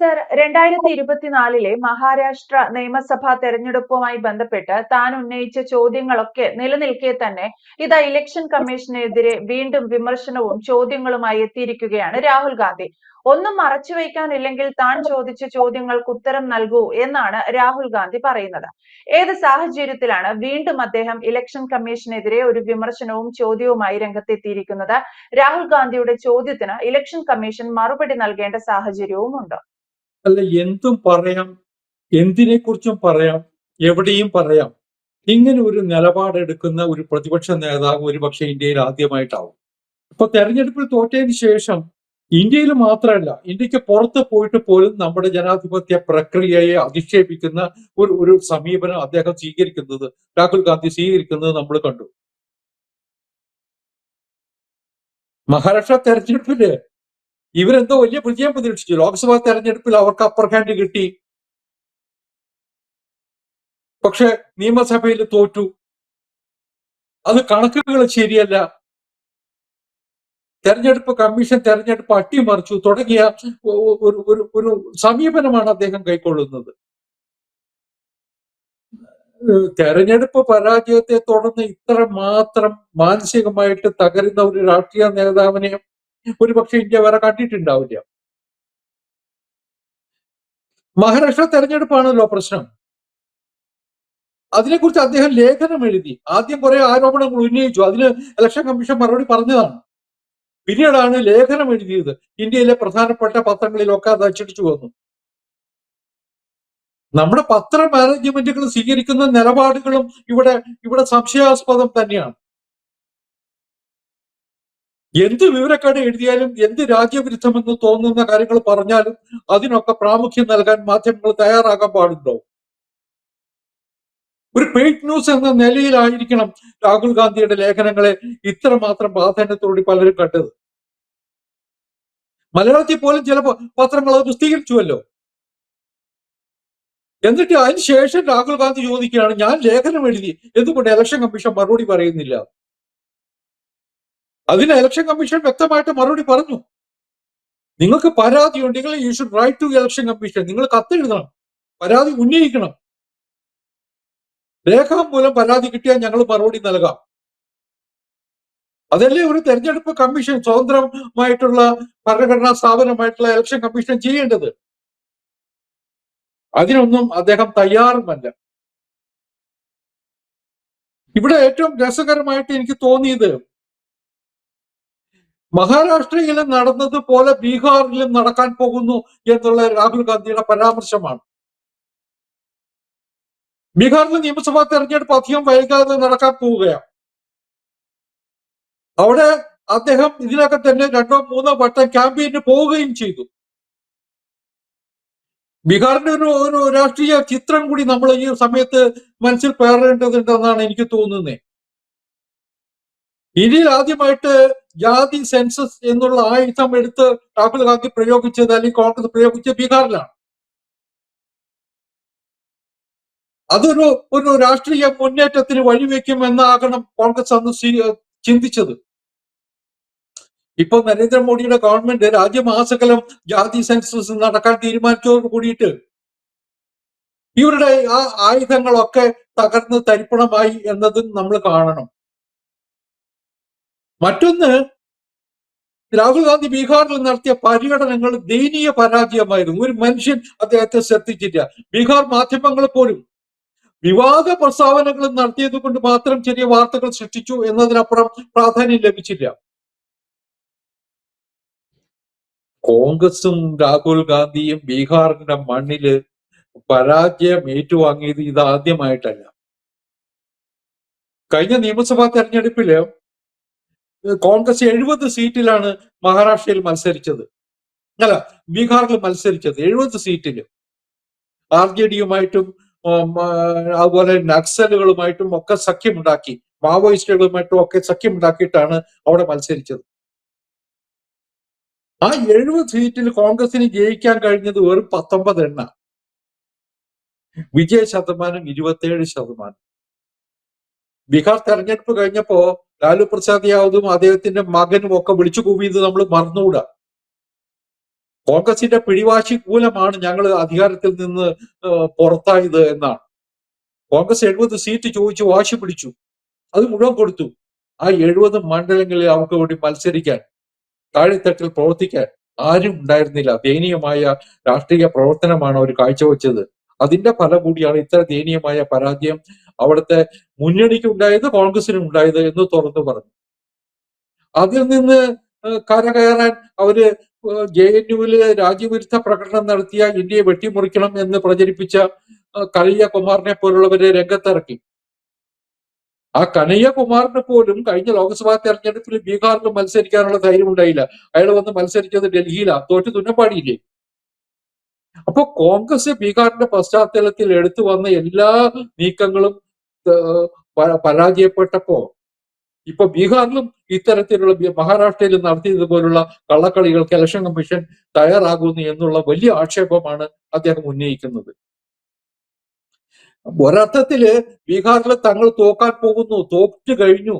Sir രണ്ടായിരത്തി ഇരുപത്തിനാലിലെ മഹാരാഷ്ട്ര നിയമസഭാ തെരഞ്ഞെടുപ്പുമായി ബന്ധപ്പെട്ട് താൻ ഉന്നയിച്ച ചോദ്യങ്ങളൊക്കെ നിലനിൽക്കെ തന്നെ ഇതാ ഇലക്ഷൻ കമ്മീഷനെതിരെ വീണ്ടും വിമർശനവും ചോദ്യങ്ങളുമായി എത്തിയിരിക്കുകയാണ് രാഹുൽ ഗാന്ധി. ഒന്നും മറച്ചു വയ്ക്കാനില്ലെങ്കിൽ താൻ ചോദിച്ച ചോദ്യങ്ങൾക്ക് ഉത്തരം നൽകൂ എന്നാണ് രാഹുൽ ഗാന്ധി പറയുന്നത്. ഏത് സാഹചര്യത്തിലാണ് വീണ്ടും അദ്ദേഹം ഇലക്ഷൻ കമ്മീഷനെതിരെ ഒരു വിമർശനവും ചോദ്യവുമായി രംഗത്തെത്തിയിരിക്കുന്നത്? രാഹുൽ ഗാന്ധിയുടെ ചോദ്യത്തിന് ഇലക്ഷൻ കമ്മീഷൻ മറുപടി നൽകേണ്ട സാഹചര്യവുമുണ്ട്. അല്ല എന്തും പറയാം എന്തിനെ കുറിച്ചും പറയാം എവിടെയും പറയാം. ഇങ്ങനെ ഒരു നിലപാടെടുക്കുന്ന ഒരു പ്രതിപക്ഷ നേതാവ് ഒരുപക്ഷെ ഇന്ത്യയിൽ ആദ്യമായിട്ടാവും. ഇപ്പൊ തെരഞ്ഞെടുപ്പിൽ തോറ്റതിന് ശേഷം ഇന്ത്യയിൽ മാത്രമല്ല ഇന്ത്യയ്ക്ക് പുറത്ത് പോയിട്ട് പോലും നമ്മുടെ ജനാധിപത്യ പ്രക്രിയയെ അധിക്ഷേപിക്കുന്ന ഒരു ഒരു സമീപനം അദ്ദേഹം സ്വീകരിക്കുന്നത് രാഹുൽ ഗാന്ധി സ്വീകരിക്കുന്നത് നമ്മൾ കണ്ടു. മഹാരാഷ്ട്ര തെരഞ്ഞെടുപ്പിൽ ഇവരെന്തോ വലിയ വിജയം പ്രതീക്ഷിച്ചു. ലോക്സഭാ തെരഞ്ഞെടുപ്പിൽ അവർക്ക് അപ്പർ ഹാൻഡ് കിട്ടി. പക്ഷെ നിയമസഭയിൽ തോറ്റു. അത് കണക്കുകൾ ശരിയല്ല. തെരഞ്ഞെടുപ്പ് കമ്മീഷൻ തെരഞ്ഞെടുപ്പ് അട്ടിമറിച്ചു. തുടങ്ങിയ ഒരു ഒരു ഒരു സമീപനമാണ് അദ്ദേഹം കൈക്കൊള്ളുന്നത്. തെരഞ്ഞെടുപ്പ് പരാജയത്തെ തുടർന്ന് ഇത്ര മാത്രം മാനസികമായിട്ട് തകരുന്ന ഒരു രാഷ്ട്രീയ നേതാവിനെ ഒരുപക്ഷെ ഇന്ത്യ വേറെ കണ്ടിട്ടുണ്ടാവില്ല. മഹാരാഷ്ട്ര തെരഞ്ഞെടുപ്പാണല്ലോ പ്രശ്നം. അതിനെക്കുറിച്ച് അദ്ദേഹം ലേഖനം എഴുതി. ആദ്യം കുറെ ആരോപണങ്ങൾ ഉന്നയിച്ചു. അതിന് ഇലക്ഷൻ കമ്മീഷൻ മറുപടി പറഞ്ഞതാണ്. പിന്നീടാണ് ലേഖനം എഴുതിയത്. ഇന്ത്യയിലെ പ്രധാനപ്പെട്ട പത്രങ്ങളിലൊക്കെ അത് അച്ചടിച്ചു വന്നു. നമ്മുടെ പത്ര മാനേജ്മെന്റുകൾ സ്വീകരിക്കുന്ന നിലപാടുകളും ഇവിടെ ഇവിടെ സംശയാസ്പദം തന്നെയാണ്. എന്ത് വിവരക്കേട് എഴുതിയാലും എന്ത് രാജ്യവിരുദ്ധമെന്ന് തോന്നുന്ന കാര്യങ്ങൾ പറഞ്ഞാലും അതിനൊക്കെ പ്രാമുഖ്യം നൽകാൻ മാധ്യമങ്ങൾ തയ്യാറാകാൻ പാടുണ്ടോ? ഒരു പെയ്ഡ് ന്യൂസ് എന്ന നിലയിലായിരിക്കണം രാഹുൽ ഗാന്ധിയുടെ ലേഖനങ്ങളെ ഇത്രമാത്രം പ്രാധാന്യത്തോടെ പലരും കണ്ടത്. മലയാളത്തിൽ പോലും ചില പത്രങ്ങൾ അത് പ്രസിദ്ധീകരിച്ചുവല്ലോ. എന്നിട്ട് അതിന് ശേഷം രാഹുൽ ഗാന്ധി ചോദിക്കുകയാണ് ഞാൻ ലേഖനം എഴുതി എന്തുകൊണ്ട് ഇലക്ഷൻ കമ്മീഷൻ മറുപടി പറയുന്നില്ല? അതിന് ഇലക്ഷൻ കമ്മീഷൻ വ്യക്തമായിട്ട് മറുപടി പറഞ്ഞു. നിങ്ങൾക്ക് പരാതി ഉണ്ടെങ്കിൽ you should write to election commission നിങ്ങൾ കത്തെഴുതണം. പരാതി ഉന്നയിക്കണം. രേഖാമൂലം പരാതി കിട്ടിയാൽ ഞങ്ങൾ മറുപടി നൽകാം. അതല്ലേ ഒരു തെരഞ്ഞെടുപ്പ് കമ്മീഷൻ സ്വതന്ത്രമായിട്ടുള്ള ഭരണഘടനാ സ്ഥാപനമായിട്ടുള്ള ഇലക്ഷൻ കമ്മീഷൻ ചെയ്യേണ്ടത്? അതിനൊന്നും അദ്ദേഹം തയ്യാറുമല്ല. ഇവിടെ ഏറ്റവും രസകരമായിട്ട് എനിക്ക് തോന്നിയത് മഹാരാഷ്ട്രയിലും നടന്നതുപോലെ ബീഹാറിലും നടക്കാൻ പോകുന്നു എന്നുള്ള രാഹുൽ ഗാന്ധിയുടെ പരാമർശമാണ്. ബീഹാറിലെ നിയമസഭാ തെരഞ്ഞെടുപ്പ് അധികം വൈകാതെ നടക്കാൻ പോവുകയാണ്. അവിടെ അദ്ദേഹം ഇതിനകം തന്നെ രണ്ടോ മൂന്നോ വട്ടം ക്യാമ്പയിന് പോവുകയും ചെയ്തു. ബീഹാറിന്റെ ഒരു ഒരു രാഷ്ട്രീയ ചിത്രം കൂടി നമ്മൾ ഈ സമയത്ത് മനസ്സിൽ പേറേണ്ടതുണ്ടെന്നാണ് എനിക്ക് തോന്നുന്നത് ഇന്ത്യയിൽ ആദ്യമായിട്ട് ജാതി സെൻസസ് എന്നുള്ള ആയുധം എടുത്ത് രാഹുൽ ഗാന്ധി പ്രയോഗിച്ചത് അല്ലെങ്കിൽ കോൺഗ്രസ് പ്രയോഗിച്ചത് ബീഹാറിലാണ്. അതൊരു ഒരു രാഷ്ട്രീയ മുന്നേറ്റത്തിന് വഴിവെക്കും എന്നാകണം കോൺഗ്രസ് അന്ന് ചിന്തിച്ചത്. ഇപ്പൊ നരേന്ദ്രമോദിയുടെ ഗവൺമെന്റ് രാജ്യമാസകലം ജാതി സെൻസസ് നടക്കാൻ തീരുമാനിച്ചതോട് കൂടിയിട്ട് ഇവരുടെ ആ ആയുധങ്ങളൊക്കെ തകർന്ന് തരിപ്പണമായി എന്നതും നമ്മൾ കാണണം. മറ്റൊന്ന് രാഹുൽ ഗാന്ധി ബീഹാറിൽ നടത്തിയ പര്യടനങ്ങൾ ദയനീയ പരാജയമായിരുന്നു. ഒരു മനുഷ്യൻ അദ്ദേഹത്തെ ശ്രദ്ധിച്ചില്ല ബീഹാർ മാധ്യമങ്ങൾ പോലും വിവാദ പ്രസ്താവനകൾ നടത്തിയത് കൊണ്ട് മാത്രം ചെറിയ വാർത്തകൾ സൃഷ്ടിച്ചു എന്നതിനപ്പുറം പ്രാധാന്യം ലഭിച്ചില്ല. കോൺഗ്രസും രാഹുൽ ഗാന്ധിയും ബീഹാറിന്റെ മണ്ണിൽ പരാജയം ഏറ്റുവാങ്ങിയത് ഇത് ആദ്യമായിട്ടല്ല. കഴിഞ്ഞ നിയമസഭാ തെരഞ്ഞെടുപ്പിൽ കോൺഗ്രസ് എഴുപത് സീറ്റിലാണ് മഹാരാഷ്ട്രയിൽ മത്സരിച്ചത്. അല്ല ബീഹാറിൽ മത്സരിച്ചത് എഴുപത് സീറ്റിൽ ആർ ജെ ഡിയുമായിട്ടും അതുപോലെ നക്സലുകളുമായിട്ടും ഒക്കെ സഖ്യമുണ്ടാക്കി മാവോയിസ്റ്റുകളുമായിട്ടും ഒക്കെ സഖ്യമുണ്ടാക്കിയിട്ടാണ് അവിടെ മത്സരിച്ചത്. ആ എഴുപത് സീറ്റിൽ കോൺഗ്രസിന് ജയിക്കാൻ കഴിഞ്ഞത് വെറും പത്തൊമ്പത് എണ്ണ. വിജയ ശതമാനം ഇരുപത്തിയേഴ് ശതമാനം. ബീഹാർ തെരഞ്ഞെടുപ്പ് കഴിഞ്ഞപ്പോ ലാലു പ്രസാദ് യാദവും അദ്ദേഹത്തിന്റെ മകനും ഒക്കെ വിളിച്ചു കൂവിയത് നമ്മൾ മറന്നുകൂടാ. കോൺഗ്രസിന്റെ പിടിവാശി മൂലമാണ് ഞങ്ങൾ അധികാരത്തിൽ നിന്ന് പുറത്തായത് എന്നാണ്. കോൺഗ്രസ് എഴുപത് സീറ്റ് ചോദിച്ച് വാശി പിടിച്ചു. അത് മുഴുവൻ കൊടുത്തു. ആ എഴുപത് മണ്ഡലങ്ങളിൽ അവർക്ക് വേണ്ടി മത്സരിക്കാൻ താഴെത്തട്ടിൽ പ്രവർത്തിക്കാൻ ആരും ഉണ്ടായിരുന്നില്ല. ദയനീയമായ രാഷ്ട്രീയ പ്രവർത്തനമാണ് അവർ കാഴ്ചവെച്ചത്. അതിന്റെ ഫലം കൂടിയാണ് ഇത്ര ദയനീയമായ പരാജയം. അവിടുത്തെ മുന്നണിക്ക് ഉണ്ടായത് കോൺഗ്രസിനും ഉണ്ടായത് എന്ന് തുറന്നു പറഞ്ഞു. അതിൽ നിന്ന് കരകയറാൻ അവർ ജെ എൻ യുവിൽ രാജ്യവിരുദ്ധ പ്രകടനം നടത്തിയ ഇന്ത്യയെ വെട്ടിമുറിക്കണം എന്ന് പ്രചരിപ്പിച്ച കനയ്യകുമാറിനെ പോലുള്ളവരെ രംഗത്തിറക്കി. ആ കനയ്യകുമാറിന് പോലും കഴിഞ്ഞ ലോക്സഭാ തെരഞ്ഞെടുപ്പിൽ ബീഹാറിൽ മത്സരിക്കാനുള്ള ധൈര്യം ഉണ്ടായില്ല. അയാൾ വന്ന് മത്സരിച്ചത് ഡൽഹിയിലാണ്. തോറ്റ് തുന്നപ്പാടിയില്ലേ? അപ്പൊ കോൺഗ്രസ് ബീഹാറിന്റെ പശ്ചാത്തലത്തിൽ എടുത്തു വന്ന എല്ലാ നീക്കങ്ങളും പരാജയപ്പെട്ടപ്പോ ഇപ്പൊ ബീഹാറിലും ഇത്തരത്തിലുള്ള മഹാരാഷ്ട്രയിൽ നടത്തിയതുപോലുള്ള കള്ളക്കളികൾക്ക് ഇലക്ഷൻ കമ്മീഷൻ തയ്യാറാകുന്നു എന്നുള്ള വലിയ ആക്ഷേപമാണ് അദ്ദേഹം ഉന്നയിക്കുന്നത്. ഒരർത്ഥത്തിൽ ബീഹാറിൽ തങ്ങൾ തോക്കാൻ പോകുന്നു തോറ്റ് കഴിഞ്ഞു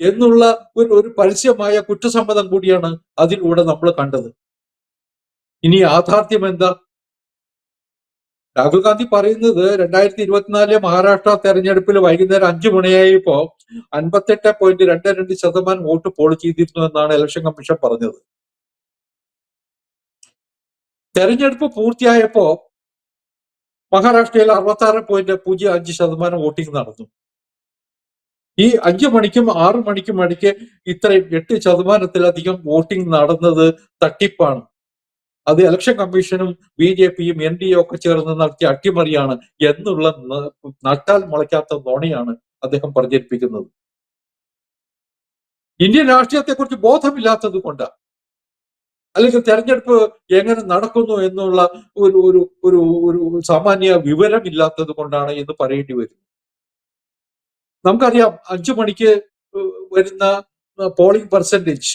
എന്നുള്ള ഒരു ഒരു പരസ്യമായ കുറ്റസമ്മതം കൂടിയാണ് അതിലൂടെ നമ്മൾ കണ്ടത്. ഇനി യാഥാർത്ഥ്യം എന്താ രാഹുൽ ഗാന്ധി പറയുന്നത് രണ്ടായിരത്തി ഇരുപത്തിനാലിലെ മഹാരാഷ്ട്ര തെരഞ്ഞെടുപ്പിൽ വൈകുന്നേരം അഞ്ചു മണിയായപ്പോ അൻപത്തെട്ട് പോയിന്റ് രണ്ട് രണ്ട് ശതമാനം വോട്ട് പോൾ ചെയ്തിരുന്നു എന്നാണ് ഇലക്ഷൻ കമ്മീഷൻ പറഞ്ഞത്. തെരഞ്ഞെടുപ്പ് പൂർത്തിയായപ്പോ മഹാരാഷ്ട്രയിൽ അറുപത്തി ആറ് പോയിന്റ് പൂജ്യം അഞ്ച് ശതമാനം വോട്ടിംഗ് നടന്നു. ഈ അഞ്ചു മണിക്കും ആറു മണിക്കും ഇടയ്ക്ക് ഇത്രയും എട്ട് ശതമാനത്തിലധികം വോട്ടിംഗ് നടന്നത് തട്ടിപ്പാണ്. അത് ഇലക്ഷൻ കമ്മീഷനും ബി ജെ പിയും എൻ ഡി എ ഒക്കെ ചേർന്ന് നടത്തിയ അട്ടിമറിയാണ് എന്നുള്ള നട്ടാൽ മുളയ്ക്കാത്ത നോണയാണ് അദ്ദേഹം പ്രചരിപ്പിക്കുന്നത് ഇന്ത്യൻ രാഷ്ട്രീയത്തെക്കുറിച്ച് ബോധമില്ലാത്തത് കൊണ്ട്? അല്ലെങ്കിൽ തെരഞ്ഞെടുപ്പ് എങ്ങനെ നടക്കുന്നു എന്നുള്ള ഒരു ഒരു ഒരു ഒരു സാമാന്യ വിവരമില്ലാത്തത് കൊണ്ടാണ് എന്ന് പറയേണ്ടി വരുന്നത് നമുക്കറിയാം അഞ്ചു മണിക്ക് വരുന്ന പോളിംഗ് പെർസെന്റേജ്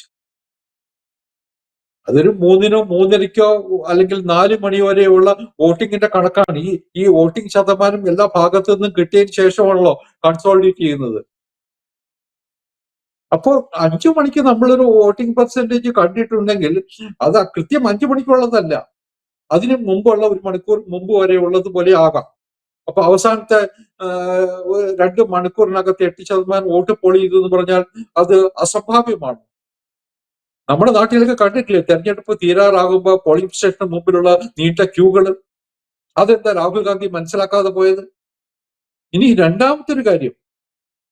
അതൊരു മൂന്നിനോ മൂന്നരയ്ക്കോ അല്ലെങ്കിൽ നാല് മണി വരെയുള്ള വോട്ടിങ്ങിന്റെ കണക്കാണ്. ഈ ഈ വോട്ടിംഗ് ശതമാനം എല്ലാ ഭാഗത്തു നിന്നും കിട്ടിയതിന് ശേഷമാണല്ലോ കൺസോളിഡേറ്റ് ചെയ്യുന്നത്. അപ്പോൾ അഞ്ചു മണിക്ക് നമ്മളൊരു വോട്ടിംഗ് പെർസെന്റേജ് കണ്ടിട്ടുണ്ടെങ്കിൽ അത് കൃത്യം അഞ്ചു മണിക്കുള്ളതല്ല. അതിന് മുമ്പുള്ള ഒരു മണിക്കൂർ മുമ്പ് വരെ ഉള്ളത് പോലെ ആകാം. അപ്പൊ അവസാനത്തെ രണ്ട് മണിക്കൂറിനകത്ത് എട്ട് ശതമാനം വോട്ട് പോളി ചെയ്തു എന്ന് പറഞ്ഞാൽ അത് അസംഭാവ്യമാണ് നമ്മുടെ നാട്ടിലൊക്കെ കണ്ടിട്ടില്ലേ? തെരഞ്ഞെടുപ്പ് തീരാറാകുമ്പോൾ പോളിംഗ് സ്റ്റേഷന് മുമ്പിലുള്ള നീണ്ട ക്യൂകൾ അതെന്താ രാഹുൽ ഗാന്ധി മനസ്സിലാക്കാതെ പോയത്? ഇനി രണ്ടാമത്തെ ഒരു കാര്യം.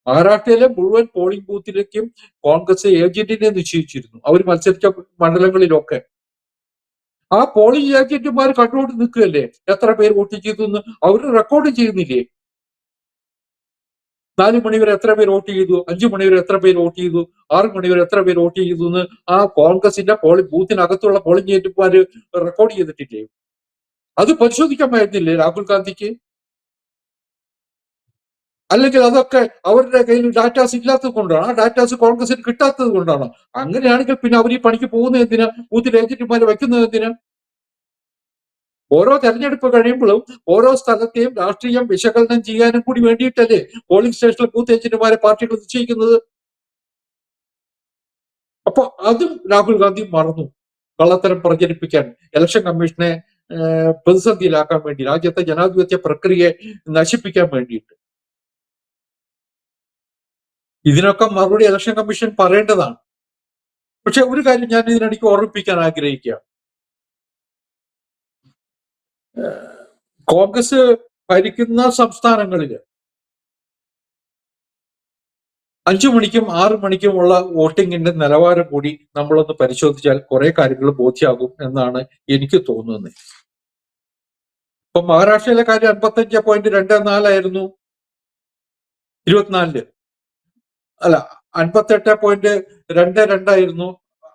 മഹാരാഷ്ട്രയിലെ മുഴുവൻ പോളിംഗ് ബൂത്തിലേക്കും കോൺഗ്രസ് ഏജന്റിനെ നിശ്ചയിച്ചിരുന്നു. അവർ മത്സരിച്ച മണ്ഡലങ്ങളിലൊക്കെ. ആ പോളിംഗ് ഏജന്റുമാർ കണ്ടുകൊണ്ട് നിൽക്കുകയല്ലേ? എത്ര പേര് വോട്ട് ചെയ്തു എന്ന് അവർ റെക്കോർഡ് ചെയ്യുന്നില്ലേ? നാല് മണിവരെ എത്ര പേര് വോട്ട് ചെയ്തു? അഞ്ചു മണിവരെ എത്ര പേര് വോട്ട് ചെയ്തു? ആറ് മണിവരെ എത്ര പേര് വോട്ട് ചെയ്തു എന്ന് ആ കോൺഗ്രസിന്റെ പോളിംഗ് ബൂത്തിനകത്തുള്ള പോളിംഗ് ഏജന്റുമാര് റെക്കോർഡ് ചെയ്തിട്ടില്ലേ? അത് പരിശോധിക്കാമായിരുന്നില്ലേ രാഹുൽ ഗാന്ധിക്ക്? അല്ലെങ്കിൽ അതൊക്കെ അവരുടെ കയ്യിൽ ഡാറ്റാസ് ഇല്ലാത്തത് കൊണ്ടാണ്. ആ ഡാറ്റാസ് കോൺഗ്രസിന് കിട്ടാത്തത് കൊണ്ടാണ്. അങ്ങനെയാണെങ്കിൽ പിന്നെ അവർ ഈ പണിക്ക് പോകുന്നതിന് എന്തിനാ? ബൂത്തിൽ ഏജന്റുമാരെ വെക്കുന്നത് എന്തിനാ? ഓരോ തെരഞ്ഞെടുപ്പ് കഴിയുമ്പോഴും ഓരോ സ്ഥലത്തെയും രാഷ്ട്രീയം വിശകലനം ചെയ്യാനും കൂടി വേണ്ടിയിട്ടല്ലേ പോളിംഗ് സ്റ്റേഷനിൽ ബൂത്ത് ഏജന്റുമാരെ പാർട്ടികൾ നിശ്ചയിക്കുന്നത്? അപ്പൊ അതും രാഹുൽ ഗാന്ധി മറന്നു. കള്ളത്തരം പ്രചരിപ്പിക്കാൻ ഇലക്ഷൻ കമ്മീഷനെ പ്രതിസന്ധിയിലാക്കാൻ വേണ്ടി രാജ്യത്തെ ജനാധിപത്യ പ്രക്രിയയെ നശിപ്പിക്കാൻ വേണ്ടിയിട്ട്. ഇതിനൊക്കെ മറുപടി ഇലക്ഷൻ കമ്മീഷൻ പറയേണ്ടതാണ്. പക്ഷെ ഒരു കാര്യം ഞാൻ ഇതിനിടയ്ക്ക് ഓർമ്മിപ്പിക്കാൻ ആഗ്രഹിക്കുക കോൺഗ്രസ് ഭരിക്കുന്ന സംസ്ഥാനങ്ങളിൽ അഞ്ചു മണിക്കും ആറു മണിക്കുമുള്ള വോട്ടിങ്ങിന്റെ നിലവാരം കൂടി നമ്മളൊന്ന് പരിശോധിച്ചാൽ കുറെ കാര്യങ്ങൾ ബോധ്യമാകും എന്നാണ് എനിക്ക് തോന്നുന്നത്. ഇപ്പൊ മഹാരാഷ്ട്രയിലെ കാര്യം അൻപത്തഞ്ച് പോയിന്റ് രണ്ട് നാലായിരുന്നു. ഇരുപത്തിനാലിൽ. അല്ല അൻപത്തെട്ട് പോയിന്റ് രണ്ട് രണ്ടായിരുന്നു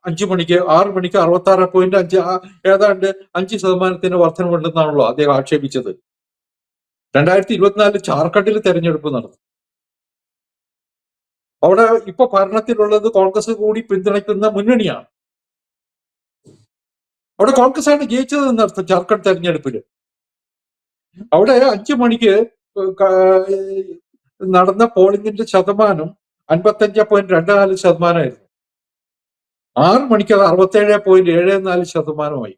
അഞ്ചു മണിക്ക് ആറു മണിക്ക് അറുപത്തി ആറ് പോയിന്റ് അഞ്ച് ഏതാണ്ട് അഞ്ച് ശതമാനത്തിന് വർധനമുണ്ടെന്നാണല്ലോ അദ്ദേഹം ആക്ഷേപിച്ചത്. രണ്ടായിരത്തി ഇരുപത്തിനാലിൽ ജാർഖണ്ഡിൽ തെരഞ്ഞെടുപ്പ് നടന്നു. അവിടെ ഇപ്പൊ ഭരണത്തിലുള്ളത് കോൺഗ്രസ് കൂടി പിന്തുണയ്ക്കുന്ന മുന്നണിയാണ്. അവിടെ കോൺഗ്രസ് ആണ് ജയിച്ചത് എന്നർത്ഥം ജാർഖണ്ഡ് തെരഞ്ഞെടുപ്പിൽ അവിടെ അഞ്ചു മണിക്ക് നടന്ന പോളിംഗിന്റെ ശതമാനം അൻപത്തഞ്ച് പോയിന്റ് രണ്ട് നാല് ശതമാനമായിരുന്നു. ആറ് മണിക്ക് അത് അറുപത്തേഴ് പോയിന്റ് ഏഴ് നാല് ശതമാനമായി.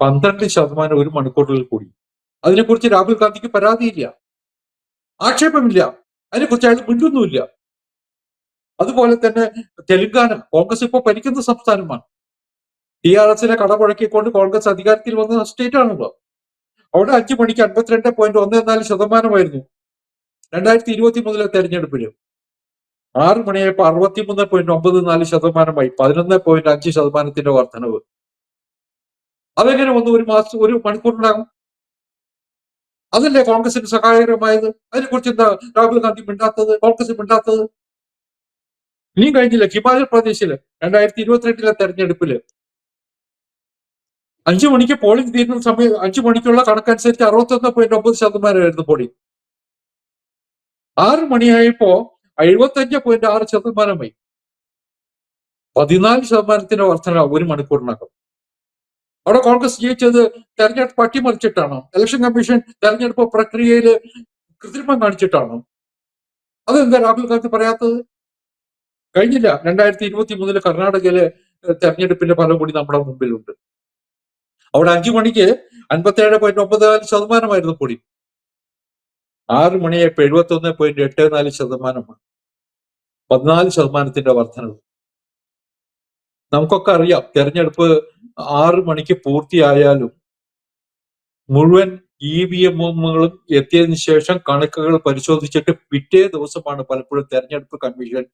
പന്ത്രണ്ട് ശതമാനം ഒരു മണിക്കൂറിൽ കൂടി. അതിനെക്കുറിച്ച് രാഹുൽ ഗാന്ധിക്ക് പരാതിയില്ല. ആക്ഷേപമില്ല. അതിനെക്കുറിച്ച് അയാൾ മിണ്ടുന്നുമില്ല. അതുപോലെ തന്നെ തെലങ്കാന കോൺഗ്രസ് ഇപ്പോൾ ഭരിക്കുന്ന സംസ്ഥാനമാണ്. ടി ആർ എസിനെ കടമുഴക്കിക്കൊണ്ട് കോൺഗ്രസ് അധികാരത്തിൽ വന്ന സ്റ്റേറ്റ് ആണല്ലോ അവിടെ അഞ്ചു മണിക്ക് അൻപത്തിരണ്ട് പോയിന്റ് ഒന്ന് നാല് ശതമാനമായിരുന്നു. രണ്ടായിരത്തി ഇരുപത്തി മൂന്നിലെ തെരഞ്ഞെടുപ്പിൽ. ആറ് മണിയായപ്പോൾ അറുപത്തിമൂന്ന് പോയിന്റ് ഒമ്പത് നാല് ശതമാനമായി. പതിനൊന്ന് പോയിന്റ് അഞ്ച് ശതമാനത്തിന്റെ വർധനവ്. അതെങ്ങനെ വന്നു? ഒരു മാസം ഒരു മണിക്കൂറിനകം. അതല്ലേ കോൺഗ്രസിന് സഹായകരമായത്? അതിനെക്കുറിച്ച് എന്താ രാഹുൽ ഗാന്ധി മിണ്ടാത്തത്? കോൺഗ്രസ് മിണ്ടാത്തത്? ഇനിയും കഴിഞ്ഞില്ല. ഹിമാചൽ പ്രദേശിൽ രണ്ടായിരത്തി ഇരുപത്തിരണ്ടിലെ തെരഞ്ഞെടുപ്പിൽ അഞ്ചു മണിക്ക് പോളിംഗ് തീരുന്ന സമയം അഞ്ചു മണിക്കുള്ള കണക്കനുസരിച്ച് അറുപത്തൊന്ന് പോയിന്റ് ഒമ്പത് ശതമാനമായിരുന്നു പോളിംഗ്. ആറ് മണിയായപ്പോ എഴുപത്തഞ്ച് പോയിന്റ് ആറ് ശതമാനമായി പതിനാല് ശതമാനത്തിന്റെ വർധന ഒരു മണിക്കൂറിനകം. അവിടെ കോൺഗ്രസ് ജയിച്ചത് തെരഞ്ഞെടുപ്പ് അട്ടിമറിച്ചിട്ടാണോ ഇലക്ഷൻ കമ്മീഷൻ തെരഞ്ഞെടുപ്പ് പ്രക്രിയയിൽ കൃത്രിമം കാണിച്ചിട്ടാണോ. അതെന്താ രാഹുൽ ഗാന്ധി പറയാത്തത്? കഴിഞ്ഞില്ല. രണ്ടായിരത്തി ഇരുപത്തി മൂന്നിൽ കർണാടകയിലെ തെരഞ്ഞെടുപ്പിന്റെ ഫലം കൂടി നമ്മുടെ മുമ്പിലുണ്ട്. അവിടെ അഞ്ചു മണിക്ക് അൻപത്തേഴ് പോയിന്റ് ഒമ്പത് നാല് ശതമാനമായിരുന്നു കൂടി. ആറ് മണിയായപ്പോ എഴുപത്തി ഒന്ന് പോയിന്റ് എട്ട് നാല് ശതമാനമാണ്. പതിനാല് ശതമാനത്തിന്റെ വർധനവ്. നമുക്കൊക്കെ അറിയാം തെരഞ്ഞെടുപ്പ് ആറ് മണിക്ക് പൂർത്തിയായാലും മുഴുവൻ ഇ വി എമ്മുകളും എത്തിയതിനു ശേഷം കണക്കുകൾ പരിശോധിച്ചിട്ട് പിറ്റേ ദിവസമാണ് പലപ്പോഴും തെരഞ്ഞെടുപ്പ് commission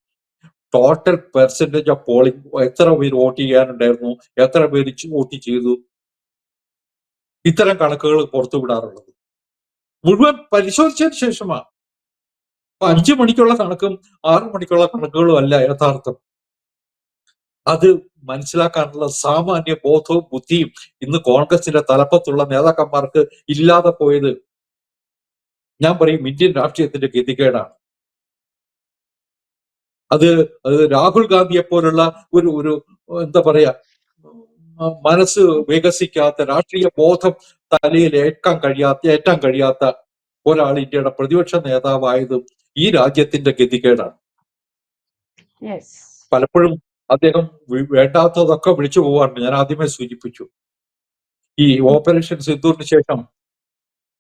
total percentage of polling എത്ര പേര് വോട്ട് ചെയ്യാനുണ്ടായിരുന്നു എത്ര പേര് വോട്ട് ചെയ്തു ഇത്തരം കണക്കുകൾ പുറത്തുവിടാറുള്ളത്. മുഴുവൻ പരിശോധിച്ചതിന് ശേഷമാണ് അഞ്ചു മണിക്കുള്ള കണക്കും ആറു മണിക്കുള്ള കണക്കുകളും അല്ല യഥാർത്ഥം. അത് മനസ്സിലാക്കാനുള്ള സാമാന്യ ബോധവും ബുദ്ധിയും ഇന്ന് കോൺഗ്രസിന്റെ തലപ്പത്തുള്ള നേതാക്കന്മാർക്ക് ഇല്ലാതെ പോയത് ഞാൻ പറയും ഇന്ത്യൻ രാഷ്ട്രീയത്തിന്റെ ഗതികേടാണ്. അത് അത് രാഹുൽ ഗാന്ധിയെ പോലുള്ള ഒരു ഒരു എന്താ പറയാ മനസ്സ് വികസിക്കാത്ത രാഷ്ട്രീയ ബോധം തലയിൽ ഏറ്റാൻ കഴിയാത്ത ഏറ്റാൻ കഴിയാത്ത ഒരാൾ ഇന്ത്യയുടെ പ്രതിപക്ഷ നേതാവായതും ഈ രാജ്യത്തിന്റെ ഗതികേടാണ്. പലപ്പോഴും അദ്ദേഹം വേണ്ടാത്തതൊക്കെ വിളിച്ചു പോവാറുണ്ട്. ഞാൻ ആദ്യമേ സൂചിപ്പിച്ചു. ഈ ഓപ്പറേഷൻ സിന്ദൂറിന് ശേഷം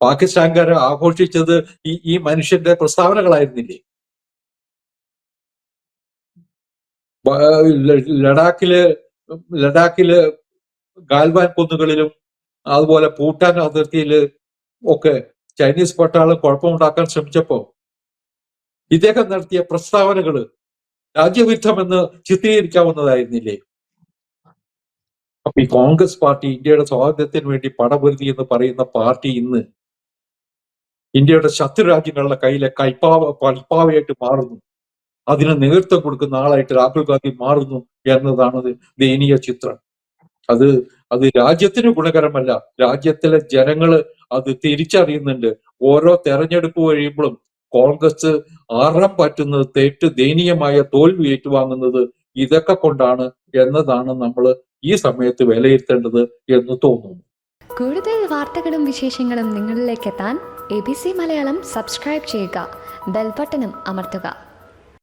പാകിസ്ഥാൻകാരെ ആഘോഷിച്ചത് ഈ ഈ മനുഷ്യന്റെ പ്രസ്താവനകളായിരുന്നില്ലേ? ലഡാക്കിൽ ലഡാക്കിൽ ഗാൽവാൻ കുന്നുകളിലും അതുപോലെ ഭൂട്ടാൻ അതിർത്തിയിൽ ഒക്കെ ചൈനീസ് പട്ടാളം കുഴപ്പമുണ്ടാക്കാൻ ശ്രമിച്ചപ്പോ ഇദ്ദേഹം നടത്തിയ പ്രസ്താവനകൾ രാജ്യവിരുദ്ധമെന്ന് ചിത്രീകരിക്കാവുന്നതായിരുന്നില്ലേ? അപ്പൊ ഈ കോൺഗ്രസ് പാർട്ടി ഇന്ത്യയുടെ സ്വാതന്ത്ര്യത്തിന് വേണ്ടി പടപൊരുതി എന്ന് പറയുന്ന പാർട്ടി ഇന്ന് ഇന്ത്യയുടെ ശത്രു രാജ്യങ്ങളുടെ കയ്യിലെ കൈപ്പാവ കൽപ്പാവയായിട്ട് മാറുന്നു. അതിന് നേതൃത്വം കൊടുക്കുന്ന ആളായിട്ട് രാഹുൽ ഗാന്ധി മാറുന്നു എന്നതാണ് ദയനീയ ചിത്രം. അത് അത് രാജ്യത്തിന് ഗുണകരമല്ല. രാജ്യത്തിലെ ജനങ്ങൾ അത് തിരിച്ചറിയുന്നുണ്ട്. ഓരോ തെരഞ്ഞെടുപ്പ് കഴിയുമ്പോഴും കോൺഗ്രസ് ആറാം പറ്റുന്നത് തെറ്റ് ദയനീയമായ തോൽവി ഏറ്റുവാങ്ങുന്നത് ഇതൊക്കെ കൊണ്ടാണ് എന്നതാണ് നമ്മൾ ഈ സമയത്ത് വിലയിരുത്തേണ്ടത് എന്ന് തോന്നുന്നു. കൂടുതൽ വാർത്തകളും വിശേഷങ്ങളും നിങ്ങളിലേക്ക് എത്താൻ A B C Malayalam subscribe ചെയ്യുക. ബെൽബട്ടനും അമർത്തുക.